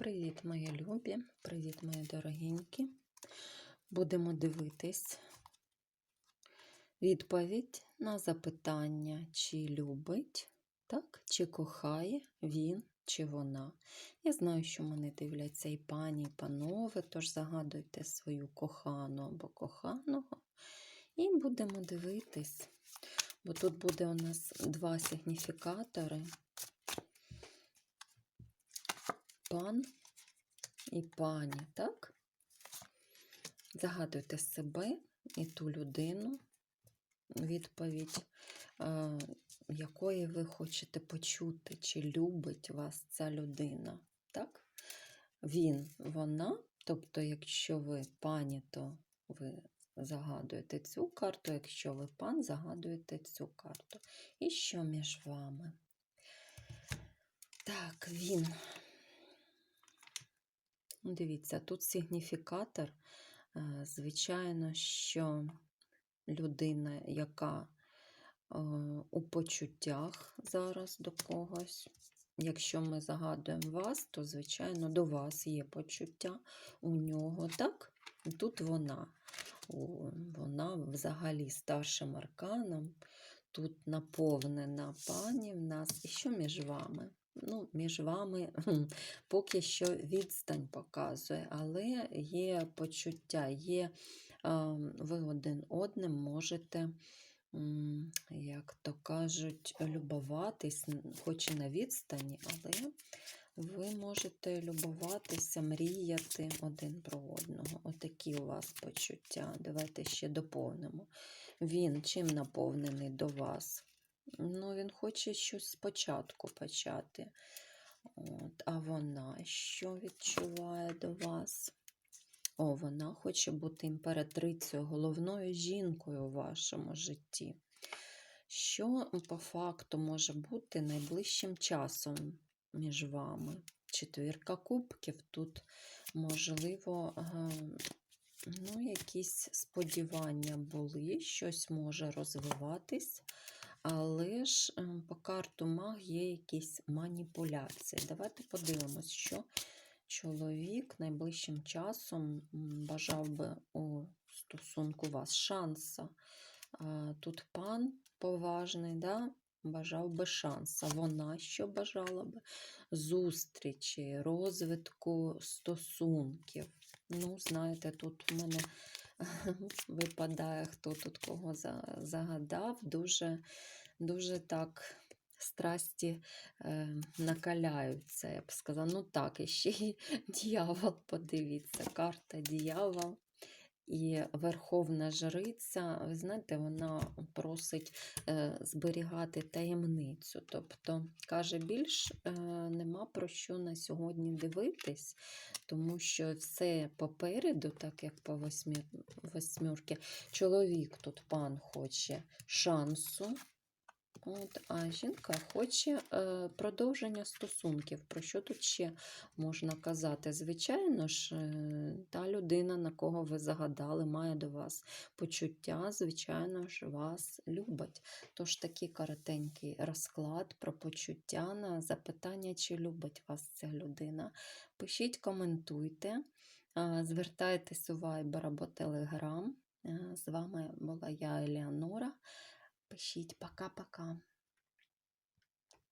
Привіт, мої любі, привіт, мої дорогенькі. Будемо дивитись відповідь на запитання, чи любить, так, чи кохає він чи вона. Я знаю, що мене дивляться і пані, і панове, тож загадуйте свою кохану або коханого. І будемо дивитись, бо тут буде у нас два сигніфікатори. Пан і пані, так? Загадуйте себе і ту людину, відповідь, е, якої ви хочете почути, чи любить вас ця людина, так? Він, вона, тобто, якщо ви пані, то ви загадуєте цю карту, якщо ви пан, загадуєте цю карту. І що між вами? Так, він. Ну, Дивіться, тут сигніфікатор. е, Звичайно, що людина, яка е, у почуттях зараз до когось. Якщо ми загадуємо вас, то, звичайно, до вас є почуття у нього, так? Тут вона. Вона взагалі старшим арканом. Тут наповнена пані в нас. І що між вами? Ну, між вами поки що відстань показує, але є почуття, є ви один одним можете, як то кажуть, любуватись, хоч і на відстані, але ви можете любуватися, мріяти один про одного. Отакі у вас почуття. Давайте ще доповнимо. Він чим наповнений до вас? Ну, він хоче щось спочатку почати. От, а вона що відчуває до вас? О, вона хоче бути імператрицею, головною жінкою у вашому житті. Що по факту може бути найближчим часом між вами? Четвірка кубків тут, можливо, ну, якісь сподівання були, щось може розвиватись. Але ж ем, по карту маг є якісь маніпуляції. Давайте подивимось, що чоловік найближчим часом бажав би у стосунку вас шанса. Тут пан поважний, да? бажав би шанса. Вона що бажала би? Зустрічі, розвитку стосунків. Ну, знаєте, тут у мене випадає, хто тут кого загадав. Дуже, дуже так страсті е, накаляються, я б сказала. Ну так, і ще й дьявол, подивіться, карта дьявол. І Верховна Жриця, ви знаєте, вона просить е, зберігати таємницю. Тобто, каже, більш е, нема про що на сьогодні дивитись, тому що все попереду, так як по восьмі, восьмірки, чоловік тут пан хоче шансу. От, а жінка хоче е, продовження стосунків. Про що тут ще можна казати? Звичайно ж, е, та людина, на кого ви загадали, має до вас почуття, звичайно ж, вас любить. Тож такий коротенький розклад про почуття на запитання, чи любить вас ця людина. Пишіть, коментуйте, е, звертайтесь у Viber або Telegram. Е, З вами була я, Еліанора. Пишіть пока-пока.